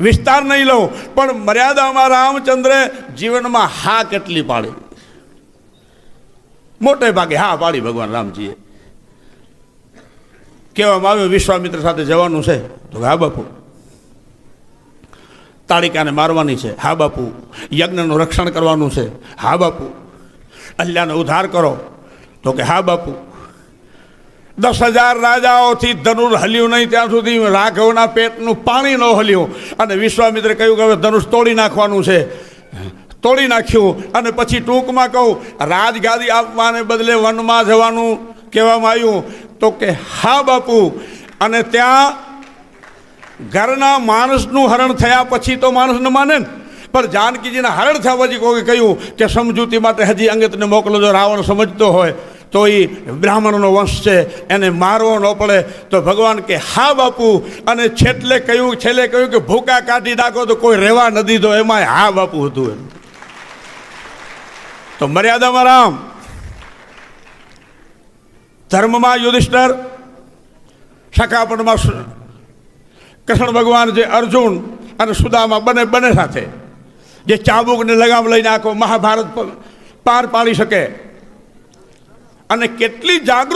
વિસ્તાર નહીં લઉં. પણ મર્યાદામાં રામચંદ્રે જીવનમાં હા કેટલી પાડી? મોટે ભાગે હા પાડી ભગવાન રામજીએ. કહેવામાં આવ્યું, વિશ્વામિત્ર સાથે જવાનું છે. તો હા બાપુ. તાળિકાને મારવાની છે. હા બાપુ. યજ્ઞનું રક્ષણ કરવાનું છે. હા બાપુ. અલ્યાનો ઉદ્ધાર કરો. તો કે હા બાપુ. દસ હજાર રાજાઓથી ધનુર હલ્યું નહીં, ત્યાં સુધી રાઘવના પેટનું પાણી ન હલ્યું. અને વિશ્વામિત્રે કહ્યું કે હવે ધનુષ તોડી નાખવાનું છે. તોડી નાખ્યું. અને પછી ટૂંકમાં કહું, રાજગાદી આપવાને બદલે વનમાં જવાનું કહેવામાં આવ્યું. તો કે, હા બાપુ, અને ત્યાં ઘરના માણસનું હરણ થયા પછી તો માણસ ન માને ને. પણ જાનકીજીના હરણ થયા પછી કોઈ કહ્યું કે સમજૂતી માટે હજી અંગતને મોકલો, જો રાવણ સમજતો હોય. તો એ બ્રાહ્મણનો વંશ છે, એને મારવો ન પડે. તો ભગવાન કે, હા બાપુ. અને છેટલે કહ્યું, છેલ્લે કહ્યું કે, ભૂકા કાઢી નાખો તો કોઈ રહેવા ન દીધો. એમાંય હા બાપુ હતું એમ. તો મર્યાદામાં રામ. ધર્મમાં યુધિષ્ઠર સખાપણમાં કૃષ્ણ ભગવાન જે અર્જુન અને સુદામા બંને બંને સાથે, જે ચાબુકને લગામ લઈને આખો મહાભારત પાર પાડી શકે અને કેટલી જાગૃત